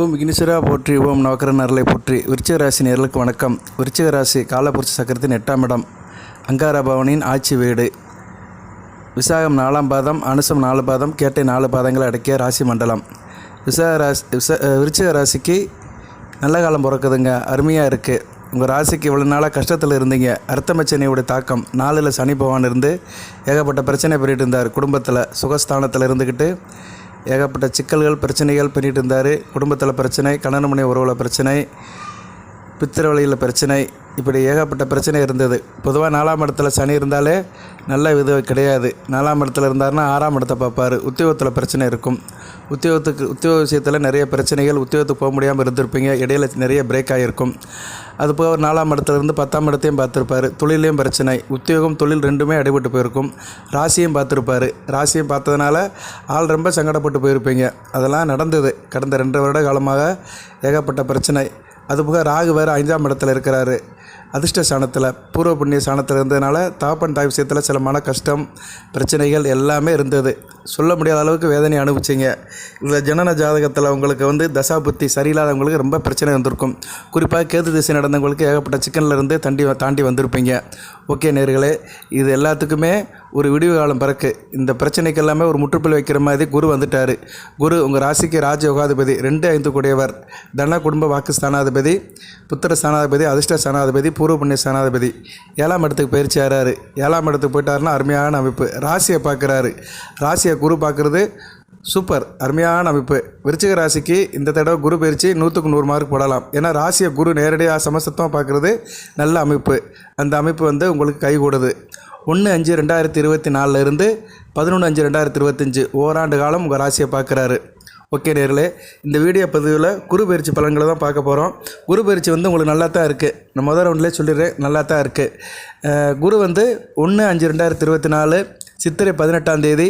ஓம் விக்னேஸ்வரா போற்றி ஓம் நவக்கரன் நரலை போற்றி. விருச்சிக ராசி நேர்களுக்கு வணக்கம். விருச்சிக ராசி காலபுருஷ சக்கரத்தின் எட்டாம் இடம் அங்காரா பவனின் ஆட்சி வீடு. விசாகம் நாலாம் பாதம் அனுசம் நாலு பாதம் கேட்டை நாலு பாதங்களை அடக்கிய ராசி மண்டலம். விசாக ராசி விச விருச்சிக ராசிக்கு நல்ல காலம் பிறக்குதுங்க. அருமையாக இருக்குது உங்கள் ராசிக்கு இவ்வளோ நாளாக கஷ்டத்தில் இருந்தீங்க. அர்த்தமச்சனையோட தாக்கம். நாலில் சனி பகவான் இருந்து ஏகப்பட்ட பிரச்சனை பண்ணிட்டு இருந்தார். குடும்பத்தில் சுகஸ்தானத்தில் இருந்துக்கிட்டு ஏகப்பட்ட சிக்கல்கள் பிரச்சனைகள் பண்ணிகிட்டு இருந்தார். குடும்பத்தில் பிரச்சனை கணவன் மனை உறவில் பிரச்சனை. பித்திர வழியில் பிரச்சனை இப்படி ஏகப்பட்ட பிரச்சனை இருந்தது. பொதுவாக நாலாம் இடத்துல சனி இருந்தாலே நல்ல இது கிடையாது. நாலாம் இடத்துல இருந்தாருன்னா ஆறாம் இடத்தை பார்ப்பார். உத்தியோகத்தில் பிரச்சனை இருக்கும். உத்தியோகத்துக்கு உத்தியோக விஷயத்தில் நிறைய பிரச்சனைகள் உத்தியோகத்துக்கு போக முடியாமல் இருந்திருப்பீங்க. இடையில நிறைய பிரேக் ஆகிருக்கும் அது போக நாலாம் இடத்துலேருந்து பத்தாம் இடத்தையும் பார்த்துருப்பாரு. தொழிலையும் பிரச்சனை. உத்தியோகம் தொழில் ரெண்டுமே அடிபட்டு போயிருக்கும். ராசியும் பார்த்துருப்பாரு. ராசியும் பார்த்ததுனால ஆள் ரொம்ப சங்கடப்பட்டு போயிருப்பீங்க. அதெல்லாம் நடந்தது. கடந்த ரெண்டு வருட காலமாக ஏகப்பட்ட பிரச்சனை. அதுபோக ராகு வேறு ஐந்தாம் இடத்துல இருக்கிறாரு. அதிர்ஷ்ட சாணத்தில் பூர்வ புண்ணிய சாணத்தில் இருந்ததுனால தாப்பன் தாய் விஷயத்தில் சில மன கஷ்டம் பிரச்சனைகள் எல்லாமே இருந்தது. சொல்ல முடியாத அளவுக்கு வேதனை அனுபவிச்சிங்க. இந்த ஜனன ஜாதகத்தில் உங்களுக்கு வந்து தசா புத்தி சரியில்லாதவங்களுக்கு ரொம்ப பிரச்சனை வந்திருக்கும். குறிப்பாக கேது திசை நடந்தவங்களுக்கு ஏகப்பட்ட சிக்கனில் இருந்து தண்டி தாண்டி வந்திருப்பீங்க. ஓகே நேர்களே இது எல்லாத்துக்குமே ஒரு விடிவு காலம் பிறக்கு இந்த பிரச்சனைக்கு எல்லாமே ஒரு முற்றுப்புள்ளி வைக்கிற மாதிரி குரு வந்துட்டார். குரு உங்கள் ராசிக்கு ராஜ யோகாதிபதி ரெண்டு ஐந்து கூடியவர் தன குடும்ப வாக்கு ஸ்தானாதிபதி புத்திர ஸ்தானாதிபதி அதிர்ஷ்ட ஸ்தானாதிபதி பூர்வ புண்ணிய ஸ்தானாதிபதி. ஏழாம் இடத்துக்கு பயிற்சி ஆறாரு ஏழாம் இடத்துக்கு போயிட்டாருன்னா அருமையான அமைப்பு. ராசியை பார்க்குறாரு. ராசியை குரு பார்க்குறது சூப்பர் அருமையான அமைப்பு. விருச்சிக ராசிக்கு இந்த தடவை குரு பயிற்சி நூற்றுக்கு நூறு மார்க் போடலாம். ஏன்னா ராசியை குரு நேரடியாக சமசத்தமாக பார்க்குறது நல்ல அமைப்பு. அந்த அமைப்பு வந்து உங்களுக்கு கை கூடுது ஒன்று அஞ்சு ரெண்டாயிரத்தி இருபத்தி நாலுலேருந்து பதினொன்று அஞ்சு ரெண்டாயிரத்தி இருபத்தஞ்சி ஓராண்டு காலம் உங்கள் ராசியை பார்க்குறாரு. ஓகே நேர்களே இந்த வீடியோ பதிவில் குரு பயிற்சி பலன்களை தான் பார்க்க போகிறோம் குரு பயிற்சி வந்து உங்களுக்கு நல்லா தான் இருக்குது நான் முதல் ரவுண்ட்லேயே சொல்லிடுறேன் நல்லா தான் இருக்குது குரு வந்து ஒன்று அஞ்சு ரெண்டாயிரத்தி இருபத்தி நாலு சித்திரை பதினெட்டாம் தேதி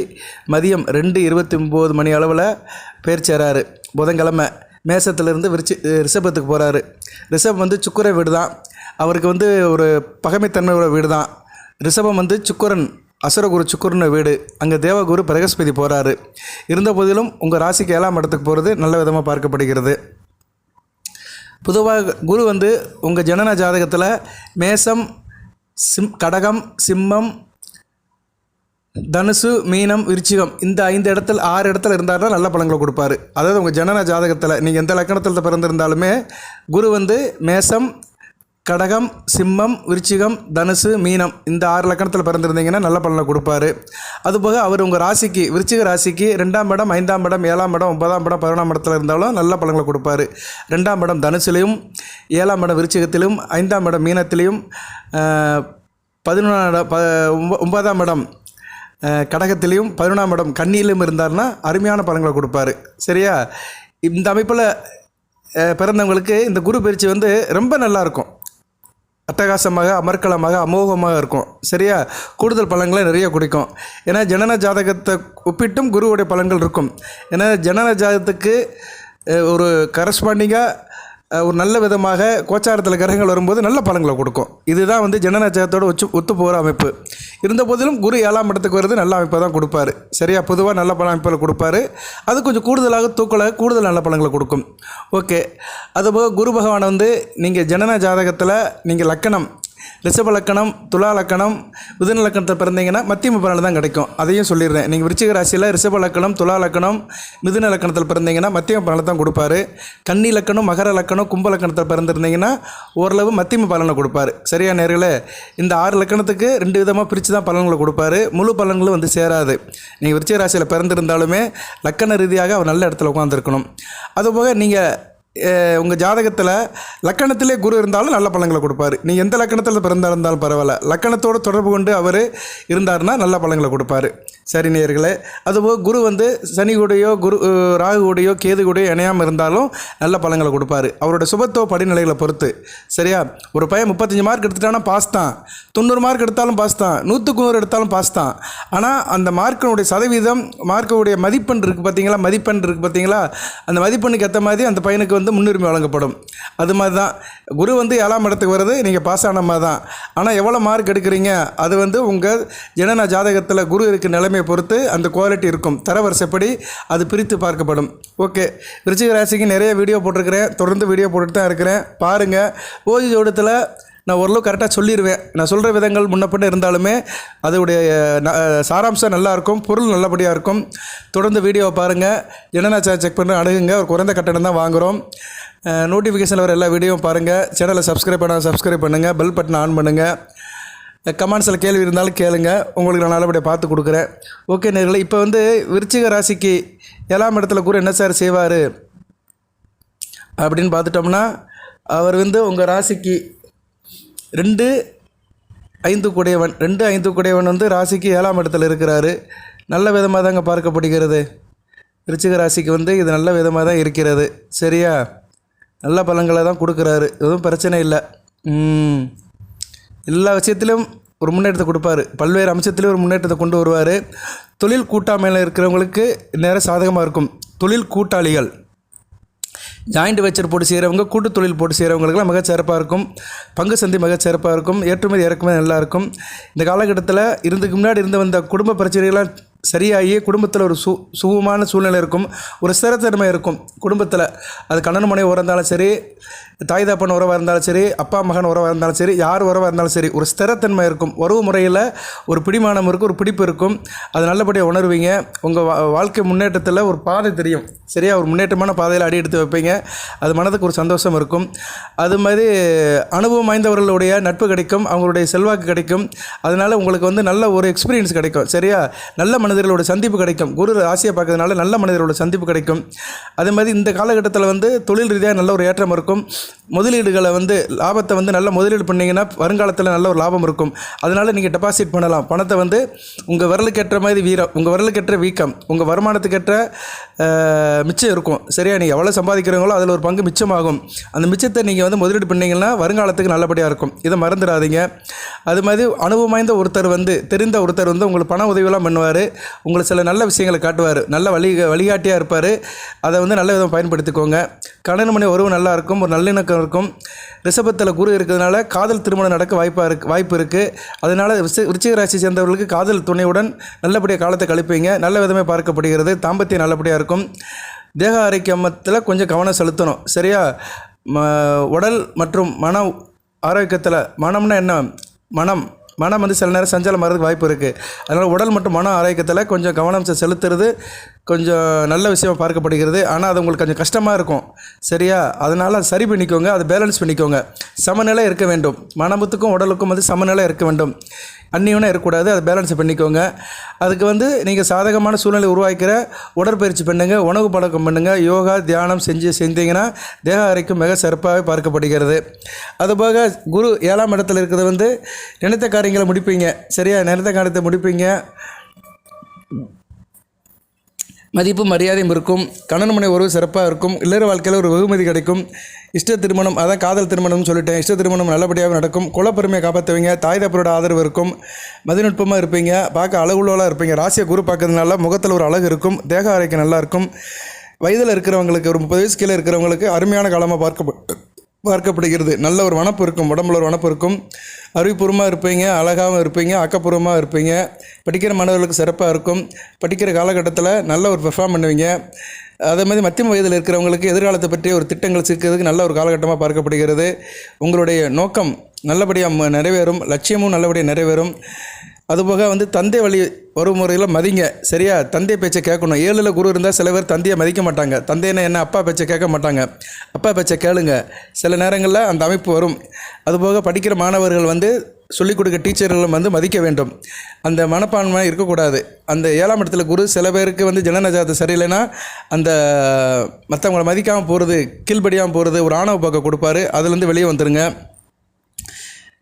மதியம் ரெண்டு இருபத்தி ஒம்பது மணி அளவில் பயிற்சியாராரு புதன்கிழமை மேசத்துலேருந்து விரிச்சி ரிஷபத்துக்கு போகிறாரு ரிஷப் வந்து சுக்கர வீடு தான் அவருக்கு வந்து ஒரு பகைமைத்தன்மையோட வீடு தான் ரிஷபம் வந்து சுக்கரன் அசுரகுரு சுக்கரன் வீடு. அங்கே தேவகுரு பிரகஸ்பதி போகிறாரு இருந்த போதிலும் உங்கள் ராசிக்கு ஏழாம் இடத்துக்கு போகிறது நல்ல விதமாக பார்க்கப்படுகிறது. பொதுவாக குரு வந்து உங்கள் ஜனன ஜாதகத்தில் மேசம் சிம் கடகம் சிம்மம் தனுசு மீனம் விருச்சிகம் இந்த ஐந்து இடத்துல ஆறு இடத்துல இருந்தாருன்னா நல்ல பலன்களை கொடுப்பாரு. அதாவது உங்கள் ஜனன ஜாதகத்தில் நீங்கள் எந்த லக்கணத்தில் பிறந்திருந்தாலுமே குரு வந்து மேசம் கடகம் சிம்மம் விருச்சிகம் தனுசு மீனம் இந்த ஆறு லக்கணத்தில் பிறந்திருந்தீங்கன்னா நல்ல பலனை கொடுப்பாரு. அதுபோக அவர் உங்கள் ராசிக்கு விருச்சிக ராசிக்கு ரெண்டாம் இடம் ஐந்தாம் இடம் ஏழாம் இடம் ஒன்பதாம் இடம் பதினொன்றாம் இடத்துல இருந்தாலும் நல்ல பலன்களை கொடுப்பாரு. ரெண்டாம் இடம் தனுசுலையும் ஏழாம் இடம் விருச்சிகத்திலும் ஐந்தாம் இடம் மீனத்திலையும் பதினொன்றாம் இடம் ப ஒம்ப- ஒன்பதாம் இடம் கடகத்திலையும் பதினொன்றாம் இடம் கண்ணியிலும் இருந்தார்னா அருமையான பலன்களை கொடுப்பாரு. சரியா? இந்த அமைப்பில் பிறந்தவங்களுக்கு இந்த குரு பயிற்சி வந்து ரொம்ப நல்லாயிருக்கும் அட்டகாசமாக அமர்க்கலமாக அமோகமாக இருக்கும். சரியா? கூடுதல் பலன்களை நிறைய குடிக்கும். ஏன்னா ஜனன ஜாதகத்தை ஒப்பிட்டும் குருவுடைய பலன்கள் இருக்கும். ஏன்னா ஜனன ஜாதகத்துக்கு ஒரு கரஸ்பாண்டிங்காக ஒரு நல்ல விதமாக கோச்சாரத்தில் கிரகங்கள் வரும்போது நல்ல பலன்களை கொடுக்கும். இதுதான் வந்து ஜனன ஒச்சு ஒத்து போகிற அமைப்பு. இருந்த போதிலும் குரு ஏழாம் இடத்துக்கு வருது நல்ல அமைப்பை தான் கொடுப்பாரு. சரியா? பொதுவாக நல்ல பல அமைப்பில் கொடுப்பாரு. அது கொஞ்சம் கூடுதலாக தூக்கலாக கூடுதல் நல்ல பலன்களை கொடுக்கும். ஓகே. அதுபோக குரு பகவான் வந்து நீங்கள் ஜனன ஜாதகத்தில் நீங்கள் லக்கணம் ரிஷப லக்கணம் துலா லக்கணம் மிதுன லக்கணத்தை பிறந்தீங்கன்னா மத்தியம பலன் தான் கிடைக்கும். அதையும் சொல்லிடுறேன். நீங்கள் விருச்சிக ராசியில் ரிஷப லக்கணம் துலா லக்கணம் மிதுன லக்கணத்தில் பிறந்தீங்கன்னா மத்தியம பலனை தான் கொடுப்பாரு. கன்னி லக்கணம் மகர லக்கணம் கும்ப லக்கணத்தில் பிறந்திருந்தீங்கன்னா ஓரளவு மத்தியம பலனை கொடுப்பாரு. சரியா நேர்களே? இந்த ஆறு லக்கணத்துக்கு ரெண்டு விதமாக பிரித்து தான் பலன்களை கொடுப்பாரு. முழு பலன்களும் வந்து சேராது. நீங்கள் விருச்சிக ராசியில் பிறந்திருந்தாலுமே லக்கண ரீதியாக அவர் நல்ல இடத்துல உட்காந்துருக்கணும் அதுபோக நீங்கள் உங்கள் ஜாதகத்தில் லக்கணத்திலே குரு இருந்தாலும் நல்ல பழங்களை கொடுப்பாரு. நீ எந்த லக்கணத்தில் பிறந்தா இருந்தாலும் பரவாயில்ல. லக்கணத்தோடு தொடர்பு கொண்டு அவர் இருந்தாருன்னா நல்ல பழங்களை கொடுப்பாரு. சரி நேர்களே அதுபோக குரு வந்து சனி கூடையோ குரு ராகு கூடையோ கேது கூடையோ இணையாமல் இருந்தாலும் நல்ல பழங்களை கொடுப்பாரு. அவரோட சுபத்துவ படிநிலைகளை பொறுத்து. சரியா? ஒரு பையன் முப்பத்தஞ்சு மார்க் எடுத்துட்டானா பாஸ் தான். தொண்ணூறு மார்க் எடுத்தாலும் பாஸ் தான். நூற்றுக்கு நூறு எடுத்தாலும் பாஸ் தான். ஆனால் அந்த மார்க்கினுடைய சதவீதம் மார்க்குடைய மதிப்பெண் இருக்குது பார்த்தீங்களா மதிப்பெண் இருக்குது பார்த்தீங்களா அந்த மதிப்பெண்ணுக்கு ஏற்ற மாதிரி அந்த பையனுக்கு வந்து முன்னுரிமை வழங்கப்படும். அது மாதிரி தான் குரு வந்து ஏழாம் இடத்துக்கு வர்றது நீங்கள் பாஸ் ஆன மாதிரி தான் ஆனால் எவ்வளோ மார்க் எடுக்கிறீங்க? அது வந்து உங்கள் ஜனன ஜாதகத்தில் குரு இருக்க நிலைமையை பொறுத்து அந்த குவாலிட்டி இருக்கும். தரவரிசைப்படி அது பிரித்து பார்க்கப்படும். ஓகே விருச்சிக ராசிக்கு நிறைய வீடியோ போட்டிருக்கிறேன். தொடர்ந்து வீடியோ போட்டுட்டு தான் இருக்கிறேன். பாருங்கள் ஓய்வு ஜோடத்தில் நான் ஓரளவு கரெக்டாக சொல்லிடுவேன் நான் சொல்கிற விதங்கள் முன்னப்பட்டு இருந்தாலுமே அதோடைய ந- சாராம்சம் நல்லாயிருக்கும் பொருள் நல்லபடியாக இருக்கும். தொடர்ந்து வீடியோவை பாருங்கள் என்னென்ன செக் பண்ணி அணுகுங்க. ஒரு குறைந்த கட்டணம் தான் வாங்குகிறோம் நோட்டிஃபிகேஷனில் வர எல்லா வீடியோவும் பாருங்கள் சேனலை சப்ஸ்கிரைப் பண்ண சப்ஸ்கிரைப் பண்ணுங்கள் பெல் பட்டன் ஆன் பண்ணுங்கள் கமெண்ட்ஸில் கேள்வி இருந்தாலும் கேளுங்க. உங்களுக்கு நான் நல்லபடியாக பார்த்து கொடுக்குறேன். ஓகே நேரில் இப்போ வந்து விருச்சிக ராசிக்கு ஏழாம் இடத்துல கூட என்ன சார் செய்வார்? அப்படின்னு பார்த்துட்டோம்னா அவர் வந்து உங்கள் ராசிக்கு ரெண்டு ஐந்து குடையவன் ரெண்டு ஐந்து குடையவன் வந்து ராசிக்கு ஏழாம் இடத்துல இருக்கிறாரு. நல்ல விதமாக தாங்க பார்க்கப்படுகிறது. ரிச்சிக ராசிக்கு வந்து இது நல்ல விதமாக தான் இருக்கிறது. சரியா? நல்ல பலன்களை தான் கொடுக்குறாரு. எதுவும் பிரச்சனை இல்லை. எல்லா விஷயத்திலும் ஒரு முன்னேற்றத்தை கொடுப்பாரு. பல்வேறு அம்சத்திலும் ஒரு முன்னேற்றத்தை கொண்டு வருவார். தொழில் கூட்டாமையில் இருக்கிறவங்களுக்கு நேரம் சாதகமாக இருக்கும். தொழில் கூட்டாளிகள். ஜாயிண்ட் வெச்சர் போட்டு செய்கிறவங்க கூட்டு தொழில் போட்டு செய்கிறவங்களுக்குலாம் மிக சிறப்பாக இருக்கும். பங்கு சந்தை மிக சிறப்பாக இருக்கும். ஏற்றுமதி இறக்குமதி நல்லாயிருக்கும் இந்த காலகட்டத்தில் இருந்துக்கு முன்னாடி இருந்து வந்த குடும்ப பிரச்சனைகள்லாம் சரியாகி குடும்பத்தில் ஒரு சு சுகமான சூழ்நிலை இருக்கும். ஒரு ஸ்திரத்தன்மை இருக்கும் குடும்பத்தில். அது கண்ணன் மனை உறவு இருந்தாலும் சரி தாய் தாப்பன் உறவாக இருந்தாலும் சரி அப்பா மகன் உறவாக இருந்தாலும் சரி யார் உறவாக இருந்தாலும் சரி ஒரு ஸ்திரத்தன்மை இருக்கும். உறவு முறையில் ஒரு பிடிமானம் இருக்கும் ஒரு பிடிப்பு இருக்கும். அது நல்லபடியாக உணர்வீங்க. உங்கள் வா வாழ்க்கை முன்னேற்றத்தில் ஒரு பாதை தெரியும். சரியா? ஒரு முன்னேற்றமான பாதையில் அடி எடுத்து வைப்பீங்க. அது மனதுக்கு ஒரு சந்தோஷம் இருக்கும். அது மாதிரி அனுபவம் வாய்ந்தவர்களுடைய நட்பு கிடைக்கும். அவங்களுடைய செல்வாக்கு கிடைக்கும். அதனால் உங்களுக்கு வந்து நல்ல ஒரு எக்ஸ்பீரியன்ஸ் கிடைக்கும். சரியா? நல்ல மன மனிதர்களோட சந்திப்பு கிடைக்கும். குரு ராசியை பார்க்கறதுனால நல்ல மனிதர்களோட சந்திப்பு கிடைக்கும். அதே மாதிரி இந்த காலகட்டத்தில் வந்து தொழில் ரீதியாக நல்ல ஒரு ஏற்றம் இருக்கும். முதலீடுகளை வந்து லாபத்தை வந்து நல்ல முதலீடு பண்ணிங்கன்னா வருங்காலத்தில் நல்ல ஒரு லாபம் இருக்கும். அதனால் நீங்கள் டெபாசிட் பண்ணலாம். பணத்தை வந்து உங்கள் விரலுக்கேற்ற மாதிரி வீரம் உங்கள் விரலுக்கேற்ற வீக்கம் உங்கள் வருமானத்துக்கேற்ற மிச்சம் இருக்கும். சரியா? நீங்கள் எவ்வளோ சம்பாதிக்கிறீங்களோ அதில் ஒரு பங்கு மிச்சமாகும். அந்த மிச்சத்தை நீங்கள் வந்து முதலீடு பண்ணிங்கன்னா வருங்காலத்துக்கு நல்லபடியாக இருக்கும். இதை மறந்துடாதீங்க. அது மாதிரி அனுபவம் வாய்ந்த ஒருத்தர் வந்து தெரிந்த ஒருத்தர் வந்து உங்களுக்கு பண உதவியெல்லாம் பண்ணுவார். உங்களுக்கு சில நல்ல விஷயங்களை காட்டுவார். நல்ல வழி வழிகாட்டியாக இருப்பார். அதை வந்து நல்ல விதமாக பயன்படுத்திக்கோங்க. கணவன் மணி உறவு நல்லா இருக்கும் ஒரு நல்லிணக்கம் இருக்கும். ரிஷபத்தில் குரு இருக்கிறதுனால காதல் திருமணம் நடக்க வாய்ப்பாக இருக்கு வாய்ப்பு இருக்குது அதனால் விருச்ச விருச்சிக ராசி சேர்ந்தவர்களுக்கு காதல் துணையுடன் நல்லபடியாக காலத்தை கழிப்பீங்க. நல்ல விதமே பார்க்கப்படுகிறது. தாம்பத்தியம் நல்லபடியாக இருக்கும். தேக ஆரோக்கியத்தில் கொஞ்சம் கவனம் செலுத்தணும். சரியா? ம உடல் மற்றும் மன ஆரோக்கியத்தில் மனம்னா என்ன? மனம். மனம் வந்து சில நேரம் சஞ்சலம் மாறதுக்கு வாய்ப்பு இருக்குது அதனால் உடல் மற்றும் மன ஆரோக்கியத்தில் கொஞ்சம் கவனம் செலுத்துறது கொஞ்சம் நல்ல விஷயமாக பார்க்கப்படுகிறது. ஆனால் அது உங்களுக்கு கொஞ்சம் கஷ்டமாக இருக்கும். சரியா? அதனால் அது சரி பண்ணிக்கோங்க. அதை பேலன்ஸ் பண்ணிக்கோங்க. சமநிலை இருக்க வேண்டும். மனமுத்துக்கும் உடலுக்கும் வந்து சமநிலை இருக்க வேண்டும். அந்நியவனாக இருக்கக்கூடாது. அதை பேலன்ஸ் பண்ணிக்கோங்க. அதுக்கு வந்து நீங்கள் சாதகமான சூழ்நிலை உருவாக்கிற உடற்பயிற்சி பண்ணுங்க. உணவு பழக்கம் பண்ணுங்கள் யோகா தியானம் செஞ்சு செஞ்சீங்கன்னா தேக அறைக்கும் மிக சிறப்பாக பார்க்கப்படுகிறது. அதுபோக குரு ஏழாம் இடத்துல இருக்கிறது வந்து நினைத்த காரியங்களை முடிப்பீங்க. சரியா? நினைத்த காரியத்தை முடிப்பீங்க. மதிப்பு மரியாதையும் இருக்கும் கணவன் மனை உறவு சிறப்பாக இருக்கும் இல்லற வாழ்க்கையில் ஒரு வெகுமதி கிடைக்கும். இஷ்ட திருமணம் அதான் காதல் திருமணம்னு சொல்லிட்டேன். இஷ்ட திருமணம் நல்லபடியாக நடக்கும். குலப்பெருமையை காப்பாற்றுவீங்க தாய் தப்பரோட ஆதரவு இருக்கும். மதிநுட்பமாக இருப்பீங்க பார்க்க அழகுள்ளவளாக இருப்பீங்க. ராசியை குரு பார்க்கறதுனால முகத்தில் ஒரு அழகு இருக்கும் தேக ஆரோக்கியம் நல்லாயிருக்கும் வயதில் இருக்கிறவங்களுக்கு ஒரு முப்பது வயசு கீழே இருக்கிறவங்களுக்கு அருமையான காலமாக பார்க்க பார்க்கப்படுகிறது. நல்ல ஒரு வனப்பு இருக்கும். உடம்புல ஒரு வனப்பு இருக்கும். அறிவுபூர்வமாக இருப்பீங்க அழகாகவும் இருப்பீங்க ஆக்கப்பூர்வமாக இருப்பீங்க. படிக்கிற மாணவர்களுக்கு சிறப்பாக இருக்கும். படிக்கிற காலகட்டத்தில் நல்ல ஒரு பெர்ஃபார்ம் பண்ணுவீங்க. அதே மாதிரி மத்திய வயதில் இருக்கிறவங்களுக்கு எதிர்காலத்தை பற்றிய ஒரு திட்டங்கள் சிக்கிறதுக்கு நல்ல ஒரு காலகட்டமாக பார்க்கப்படுகிறது. உங்களுடைய நோக்கம் நல்லபடியாக நிறைவேறும். லட்சியமும் நல்லபடியாக நிறைவேறும். அதுபோக வந்து தந்தை வழி வரும் முறையில் மதிங்க. சரியா? தந்தை பேச்சை கேட்கணும். ஏழில் குரு இருந்தால் சில பேர் தந்தையை மதிக்க மாட்டாங்க. தந்தைன்னா என்ன? அப்பா பேச்சை கேட்க மாட்டாங்க. அப்பா பேச்சை கேளுங்க. சில நேரங்களில் அந்த அமைப்பு வரும். அதுபோக படிக்கிற மாணவர்கள் வந்து சொல்லிக் கொடுக்க டீச்சர்களும் வந்து மதிக்க வேண்டும். அந்த மனப்பான்மை இருக்கக்கூடாது. அந்த ஏழாம் இடத்துல குரு சில பேருக்கு வந்து ஜனநஜாதம் சரியில்லைன்னா அந்த மற்றவங்களை மதிக்காமல் போகிறது கீழ்படியாமல் போகிறது ஒரு ஆணவ போக்கை கொடுப்பாரு. அதுலேருந்து வெளியே வந்துருங்க.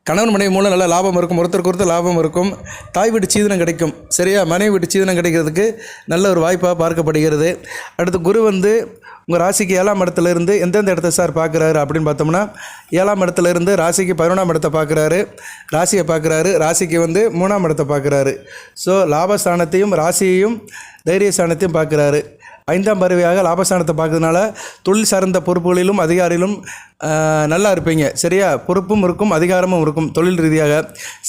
கணவன் மனைவி மூலம் நல்ல லாபம் இருக்கும் ஒருத்தருக்கு ஒருத்தர் லாபம் இருக்கும். தாய் வீட்டு சீதனம் கிடைக்கும். சரியா? மனைவி வீட்டு சீதனம் கிடைக்கிறதுக்கு நல்ல ஒரு வாய்ப்பாக பார்க்கப்படுகிறது. அடுத்து குரு வந்து உங்கள் ராசிக்கு ஏழாம் இடத்துல இருந்து எந்தெந்த இடத்த சார் பார்க்குறாரு அப்படின்னு பார்த்தோம்னா ஏழாம் இடத்துல இருந்து ராசிக்கு பதினொன்றாம் இடத்தை பார்க்குறாரு. ராசியை பார்க்குறாரு. ராசிக்கு வந்து மூணாம் இடத்தை பார்க்குறாரு. ஸோ லாபஸ்தானத்தையும் ராசியையும் தைரியஸ்தானத்தையும் பார்க்குறாரு. ஐந்தாம் பறவையாக லாபஸ்தானத்தை பார்க்கறதுனால தொழில் சார்ந்த பொறுப்புகளிலும் அதிகாரியிலும் நல்லா இருப்பீங்க. சரியா? பொறுப்பும் இருக்கும் அதிகாரமும் இருக்கும். தொழில் ரீதியாக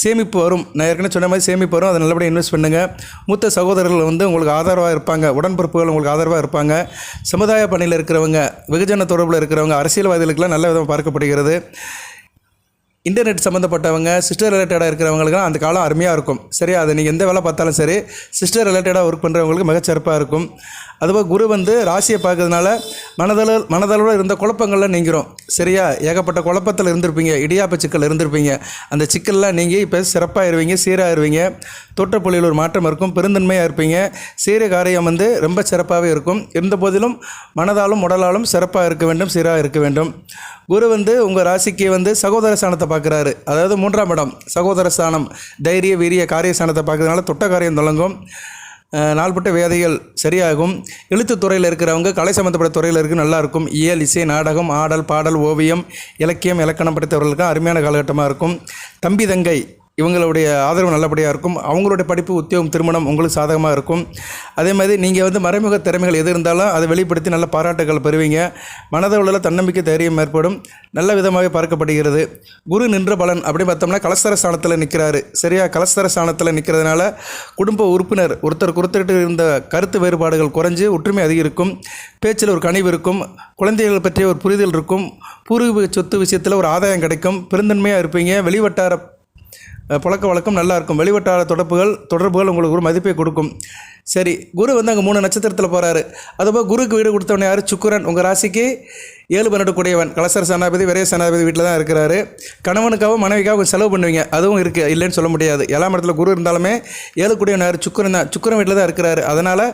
சேமிப்பு வரும். நான் ஏற்கனவே சொன்ன மாதிரி சேமிப்பு வரும். அதை நல்லபடியாக இன்வெஸ்ட் பண்ணுங்கள் மூத்த சகோதரர்கள் வந்து உங்களுக்கு ஆதரவாக இருப்பாங்க. உடன்பிறப்புகள் உங்களுக்கு ஆதரவாக இருப்பாங்க. சமுதாய பணியில் இருக்கிறவங்க வெகுஜன தொடர்பில் இருக்கிறவங்க அரசியல்வாதிகளுக்கெல்லாம் நல்ல விதமாக பார்க்கப்படுகிறது. இன்டர்நெட் சம்மந்தப்பட்டவங்க சிஸ்டர் ரிலேட்டடாக இருக்கிறவங்களுக்குலாம் அந்த காலம் அருமையாக இருக்கும். சரி அது நீங்கள் எந்த வேலை பார்த்தாலும் சரி சிஸ்டர் ரிலேட்டடாக ஒர்க் பண்ணுறவங்களுக்கு மிகச்சிறப்பாக இருக்கும். அதுபோல் குரு வந்து ராசியை பார்க்கறதுனால மனதளவு மனதளவில் இருந்த குழப்பங்கள்லாம் நீங்கிறோம். சரியா? ஏகப்பட்ட குழப்பத்தில் இருந்திருப்பீங்க இடியாப்ப சிக்கல் இருந்திருப்பீங்க. அந்த சிக்கல்லாம் நீங்கள் இப்போ சிறப்பாக இருவீங்க சீராக இருவீங்க ஒரு மாற்றம் இருக்கும் பெருந்தன்மையாக இருப்பீங்க. சீர காரியம் வந்து ரொம்ப சிறப்பாகவே இருக்கும். இருந்த போதிலும் மனதாலும் உடலாலும் சிறப்பாக இருக்க வேண்டும் சீராக இருக்க வேண்டும். குரு வந்து உங்கள் ராசிக்கு வந்து சகோதர ஸ்தானத்தை பார்க்குறாரு. அதாவது மூன்றாம் இடம் சகோதர ஸ்தானம் தைரிய வீரிய காரியஸ்தானத்தை பார்க்கறதுனால தொட்ட காரியம் தொடங்கும். நாள்பட்ட வேதைகள் சரியாகும். எழுத்து துறையில் இருக்கிறவங்க கலை சம்மந்தப்பட்ட துறையில் இருக்க நல்லா இருக்கும் இயல் இசை நாடகம் ஆடல் பாடல் ஓவியம் இலக்கியம் இலக்கணம் படித்தவர்களுக்கு அருமையான காலகட்டமாக இருக்கும். தம்பி தங்கை இவங்களுடைய ஆதரவு நல்லபடியாக இருக்கும். அவங்களுடைய படிப்பு உத்தியோகம் திருமணம் உங்களுக்கு சாதகமாக இருக்கும். அதே மாதிரி நீங்கள் வந்து மறைமுக திறமைகள் எது இருந்தாலும் அதை வெளிப்படுத்தி நல்ல பாராட்டுகள் பெறுவீங்க. மனதளவில் தன்னம்பிக்கை தைரியம் ஏற்படும். நல்ல விதமாக பார்க்கப்படுகிறது. குரு நின்ற பலன் அப்படி பார்த்தோம்னா கலஸ்தர ஸ்தானத்தில் நிற்கிறாரு சரியா? கலஸ்தர ஸ்தானத்தில் நிற்கிறதுனால குடும்ப உறுப்பினர் ஒருத்தருக்கு ஒருத்தர்கிட்ட இருந்த கருத்து வேறுபாடுகள் குறைஞ்சு ஒற்றுமை அதிகரிக்கும். பேச்சில் ஒரு கனிவு இருக்கும். குழந்தைகள் பற்றிய ஒரு புரிதல் இருக்கும். பூர்வீக சொத்து விஷயத்தில் ஒரு ஆதாயம் கிடைக்கும். பெருந்தன்மையாக இருப்பீங்க. வெளிவட்டார பழக்க வழக்கம் நல்லா இருக்கும். வெளிவட்டார தொடர்புகள் தொடர்புகள் உங்களுக்கு ஒரு மதிப்பை கொடுக்கும். சரி குரு வந்து அங்கே மூணு நட்சத்திரத்தில் போகிறாரு அதுபோல் குருக்கு வீடு கொடுத்தவன் யார்? சுக்கிரன். உங்கள் ராசிக்கு ஏழு பன்னெண்டு கூடியவன். கலசர சனாபதி விரைய சனாபதி வீட்டில் தான் இருக்கிறாரு. கணவனுக்காகவும் மனைவிக்காகவும் செலவு பண்ணுவீங்க. அதுவும் இருக்குது இல்லைன்னு சொல்ல முடியாது. எல்லா இடத்துல குரு இருந்தாலுமே ஏழு கூடியவன் யார்? சுக்கிரன் தான். சுக்கிரன் வீட்டில் தான் இருக்கிறாரு. அதனால்